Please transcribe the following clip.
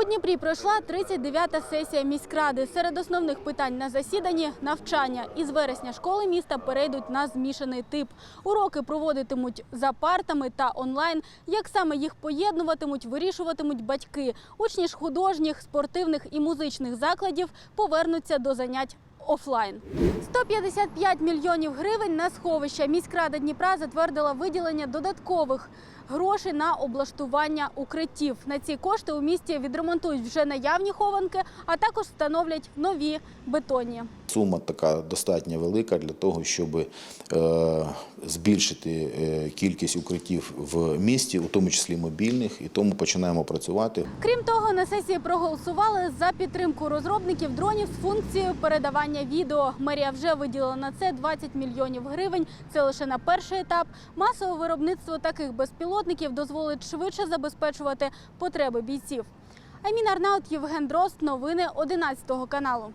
У Дніпрі пройшла 39-та сесія міськради. Серед основних питань на засіданні – навчання. Із вересня школи міста перейдуть на змішаний тип. Уроки проводитимуть за партами та онлайн. Як саме їх поєднуватимуть, вирішуватимуть батьки. Учні ж художніх, спортивних і музичних закладів повернуться до занять офлайн. 155 мільйонів гривень на сховища. Міськрада Дніпра затвердила виділення додаткових грошей на облаштування укриттів. На ці кошти у місті відремонтують вже наявні хованки, а також встановлять нові бетонні. Сума така достатньо велика для того, щоб е, збільшити е, кількість укриттів в місті, у тому числі мобільних, і тому починаємо працювати. Крім того, на сесії проголосували за підтримку розробників дронів з функцією передавання відео. Мерія вже виділила на це 20 мільйонів гривень. Це лише на перший етап. Масове виробництво таких безпілотників дозволить швидше забезпечувати потреби бійців. Амін Арнаут, Євген Дрозд. Новини 11 каналу.